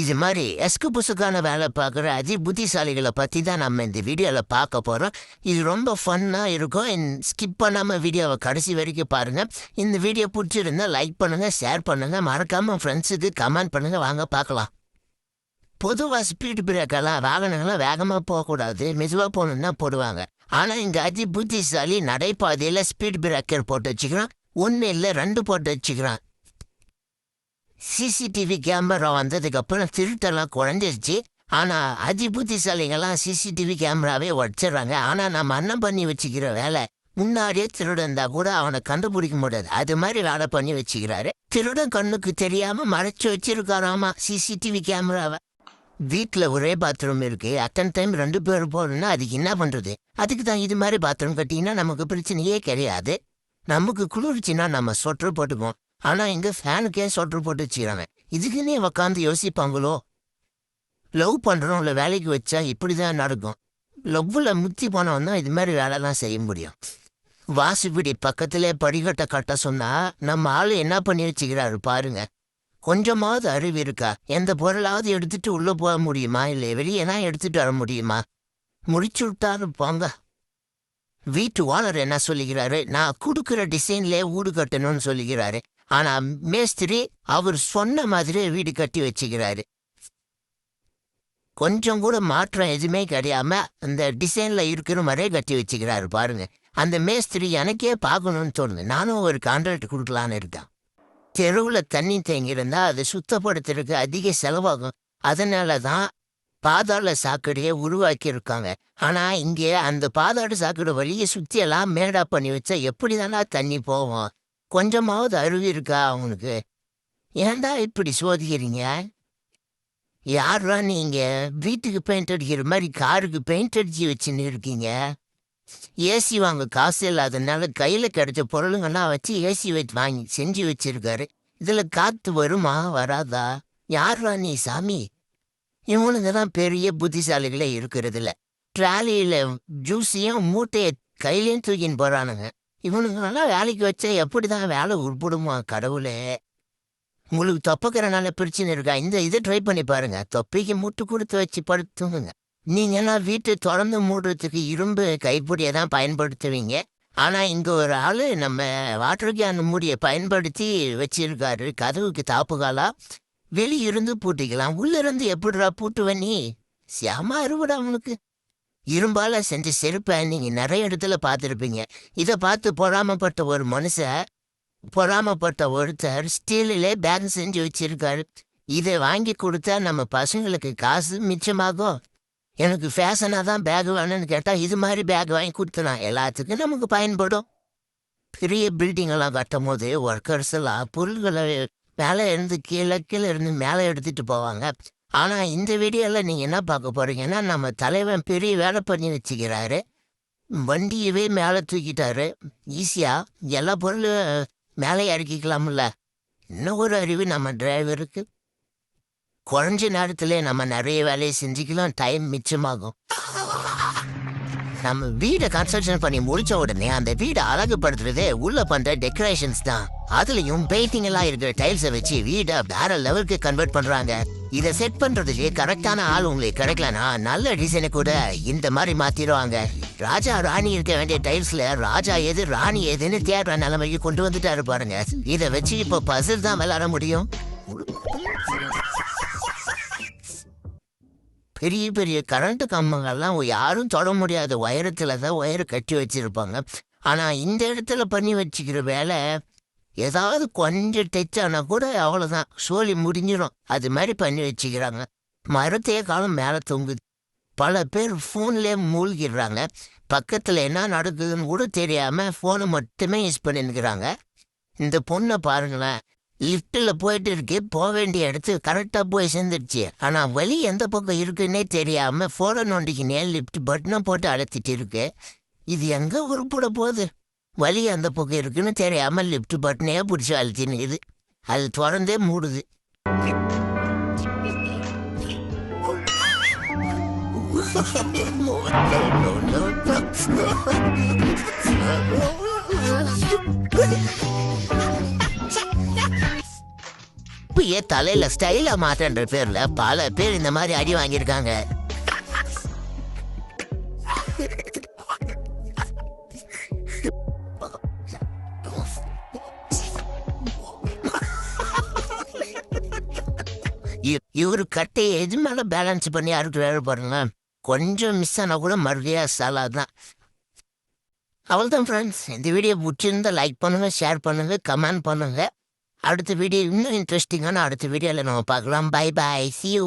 இது மாதிரி எஸ்கு புசுக்கான வேலை பார்க்குற அதி புத்திசாலிகளை பற்றி தான் நம்ம இந்த வீடியோவில் பார்க்க போகிறோம் இது ரொம்ப ஃபன்னாக இருக்கும். ஸ்கிப் பண்ணாமல் வீடியோவை கடைசி வரைக்கும் பாருங்கள் இந்த வீடியோ பிடிச்சிருந்தா லைக் பண்ணுங்கள் ஷேர் பண்ணுங்கள் மறக்காமல் ஃப்ரெண்ட்ஸுக்கு கமெண்ட் பண்ணுங்கள் வாங்க பார்க்கலாம். பொதுவாக ஸ்பீட் பிரேக்கெல்லாம் வாகனங்கள்லாம் வேகமாக போகக்கூடாது. மெதுவாக போகணுன்னு தான் போடுவாங்க. ஆனால் இங்கே அதி புத்திசாலி நடைபாதையில் ஸ்பீட் பிரேக்கர் போட்டு வச்சுக்கிறான். ஒன்று இல்லை ரெண்டு போட்டு வச்சுக்கிறான். சிசிடிவி கேமரா வந்ததுக்கு அப்புறம் திருட்டெல்லாம் குறைஞ்சிருச்சு. ஆனால் அதி புத்திசாலிகள்லாம் சிசிடிவி கேமராவே உடச்சிடுறாங்க ஆனால் நம்ம அண்ணன் பண்ணி வச்சுக்கிற வேலை முன்னாடியே திருடந்தா கூட அவனை கண்டுபிடிக்க முடியாது. அது மாதிரி வேலை பண்ணி வச்சுக்கிறாரு. திருடன் கண்ணுக்கு தெரியாம மறைச்சு வச்சிருக்காராமா சிசிடிவி கேமராவை? வீட்டில் ஒரே பாத்ரூம் இருக்கு. அத்தனை டைம் ரெண்டு பேர் போகணும்னா அதுக்கு என்ன பண்றது? அதுக்கு தான் இது மாதிரி பாத்ரூம் கட்டிங்கன்னா நமக்கு பிரச்சனையே கிடையாது. நமக்கு குளிர்ச்சின்னா நம்ம சொட்டர் போட்டுப்போம் ஆனா இங்க ஃபேனுக்கே சொட்டர் போட்டு வச்சுக்கிறாங்க இதுக்குன்னே உக்காந்து யோசிப்பாங்களோ? லவ் பண்றோம் இல்லை வேலைக்கு வச்சா இப்படிதான் நடக்கும். லவ்வில் முத்தி போனவன் தான் இது மாதிரி வேலைலாம் செய்ய முடியும். வாசுபிடி பக்கத்திலே படிக்கட்டை கட்ட சொன்னா நம்ம ஆளு என்ன பண்ணி வச்சுக்கிறாரு பாருங்க. கொஞ்சமாவது அறிவு இருக்கா? எந்த பொருளாவது எடுத்துட்டு உள்ள போக முடியுமா? இல்லை வெளியேனா எடுத்துட்டு வர முடியுமா? முடிச்சு விட்டாரு போங்க. வீட்டு ஓனர் என்ன சொல்லுகிறாரு நான் கொடுக்குற டிசைன்ல வீடு கட்டணும்னு சொல்லுகிறாரு ஆனா மேஸ்திரி அவர் சொன்ன மாதிரியே வீடு கட்டி வச்சுக்கிறாரு. கொஞ்சம் கூட மாற்றம் எதுவுமே கிடையாம அந்த டிசைன்ல இருக்கிற மாதிரியே கட்டி வச்சுக்கிறாரு பாருங்க. அந்த மேஸ்திரி எனக்கே பார்க்கணும்னு தோணுது. நானும் ஒரு கான்ட்ராக்ட் கொடுக்கலான்னு இருக்கேன். தெருவில் தண்ணி தேங்கியிருந்தா அதை சுத்தப்படுத்துறதுக்கு அதிக செலவாகும். அதனால தான் பாதாள சாக்கடையை உருவாக்கியிருக்காங்க. ஆனா இங்கே அந்த பாதாள சாக்கடை வழியை சுத்தியெல்லாம் மேடா பண்ணி வச்சா எப்படி தானே தண்ணி போகும்? கொஞ்சமாவது அருவி இருக்கா அவனுக்கு? ஏன்டா இப்படி சோதிக்கிறீங்க? யாரா நீங்க? வீட்டுக்கு பெயிண்ட் அடிக்கிற மாதிரி காருக்கு பெயிண்ட் அடிச்சு வச்சுன்னு இருக்கீங்க. ஏசி வாங்க காசு இல்லாதனால கையில கிடைச்ச பொருளுங்கெல்லாம் வச்சு ஏசி வச்சு வாங்கி செஞ்சு வச்சிருக்காரு. இதுல காத்து வருமா வராதா? யாரா நீ சாமி? இவனுங்க தான் பெரிய புத்திசாலிகளே இருக்கிறதுல ட்ராலியில் ட்ராலியில ஜூஸையும் மூட்டையை கையிலையும் தூக்கின்னு போறானுங்க. இவனுங்களெல்லாம் வேலைக்கு வச்சா எப்படிதான் வேலை உருப்பிடுமா கடவுளே? உங்களுக்கு தொப்பக்கிறனால பிரச்சனை இருக்கா? இந்த இதை ட்ரை பண்ணி பாருங்க. தொப்பிக்கு முட்டு கொடுத்து வச்சு படுத்துங்க. நீங்கள்லாம் வீட்டை திறந்து மூடுறதுக்கு இரும்பு கைப்பிடியை தான் பயன்படுத்துவீங்க. ஆனா இங்க ஒரு ஆளு நம்ம வாட்டர் கேன் மூடியை பயன்படுத்தி வச்சிருக்காரு. கதவுக்கு தாப்புகாலா. வெளியிருந்து பூட்டிக்கலாம். உள்ள இருந்து எப்படிடா பூட்டுவ நீ? செம அறுவடா அவனுக்கு. இரும்பால செஞ்ச செருப்பை நீங்க நிறைய இடத்துல பார்த்துருப்பீங்க. இதை பார்த்து பொறாமப்பட்ட ஒரு மனுஷன் பொறாமப்பட்ட ஒருத்தர் ஸ்டீலிலே பேக் செஞ்சு வச்சிருக்காரு. இதை வாங்கி கொடுத்தா நம்ம பசங்களுக்கு காசு மிச்சமாகும். எனக்கு ஃபேஷனாக தான் பேக் வேணும்னு கேட்டால் இது மாதிரி பேக் வாங்கி கொடுத்தனா எல்லாத்துக்கும் நமக்கு பயன்படும். பெரிய பில்டிங் எல்லாம் கட்டும் போது ஒர்க்கர்ஸ் எல்லாம் பொருள்களை மேலே இருந்து கீழே கீழே இருந்து மேலே எடுத்துட்டு போவாங்க. ஆனால் இந்த வீடியோவில் நீங்கள் என்ன பார்க்க போறீங்கன்னா நம்ம தலைவன் பெரிய வேலை பண்ணி வச்சுக்கிறாரு. வண்டியவே மேலே தூக்கிட்டாரு. ஈஸியாக எல்லா பொருளும் மேலே இறக்கிக்கலாம்ல. இன்னும் ஒரு அறிவு நம்ம டிரைவருக்கு? குறைஞ்ச நேரத்தில் நம்ம நிறைய வேலையை செஞ்சுக்கலாம். டைம் மிச்சமாகும். நம்ம வீடை கன்ஸ்ட்ரக்ஷன் பண்ணி முடிச்ச உடனே அந்த வீடை அழகுபடுத்துறதே உள்ள பண்ற டெக்கரேஷன்ஸ் தான். அதுலயும் பெயிண்டிங் எல்லாம் இருக்கிற டைல்ஸை வச்சு வீடை வேற லெவலுக்கு கன்வெர்ட் பண்றாங்க. இதை செட் பண்ணுறதுலேயே கரெக்டான ஆள் உங்களுக்கு கிடைக்கலனா நல்ல டிசைனை கூட இந்த மாதிரி மாத்திடுவாங்க. ராஜா ராணி இருக்க வேண்டிய டைல்ஸ்ல ராஜா எது ராணி எதுன்னு தேடுற நிலைமைக்கு கொண்டு வந்துட்டாரு பாருங்க. இதை வச்சு இப்போ பசில் தான் விளையாட முடியும். பெரிய பெரிய கரண்ட் கம்பங்கள்லாம் யாரும் தொட முடியாத. உயரத்துல தான் ஒயரை கட்டி வச்சிருப்பாங்க. ஆனா இந்த இடத்துல பண்ணி வச்சுக்கிற வேலை ஏதாவது கொஞ்சம் தைச்சானா கூட அவ்வளோதான் சோழி முடிஞ்சிடும். அது மாதிரி பண்ணி வச்சுக்கிறாங்க. மரத்தையே காலம் மேலே தொங்குது. பல பேர் ஃபோன்லேயே மூழ்கிடுறாங்க. பக்கத்தில் என்ன நடக்குதுன்னு கூட தெரியாமல் ஃபோனை மட்டுமே யூஸ் பண்ணிருக்கிறாங்க இந்த பொண்ணை பாருங்களேன். லிஃப்ட்டில் போயிட்டு இருக்கு. போக வேண்டிய இடத்துக்கு கரெக்டாக போய் சேர்ந்துருச்சு ஆனால் வழி எந்த பக்கம் இருக்குன்னே தெரியாமல் ஃபோனை நோண்டிக்கினே லிஃப்ட் பட்டனை போட்டு அழைத்திட்டு இருக்கு. இது எங்கே உருப்பிட போகுது? வலி அந்த பக்கம் இருக்குன்னு தெரியாமல் லிஃப்ட் பட்டனே பிடிச்சி அழுத்தின்னு அது திறந்தே மூடுது. இப்பயே தலையில ஸ்டைலா மாத்தன்ற பேர்ல பல பேர் இந்த மாதிரி அடி வாங்கியிருக்காங்க. இவரு கட்டையை எது மேல பேலன்ஸ் பண்ணி அறுக்கிறாரு பாருங்க கொஞ்சம் மிஸ் ஆனால் கூட மறுபடியும் சாலா தான் அவ்வளோதான் ஃப்ரெண்ட்ஸ் இந்த வீடியோ பிடிச்சிருந்தா லைக் பண்ணுங்க ஷேர் பண்ணுங்க கமெண்ட் பண்ணுங்க. அடுத்த வீடியோ இன்னும் இன்ட்ரெஸ்டிங்கான அடுத்த வீடியோவில் நம்ம பார்க்கலாம். Bye bye C you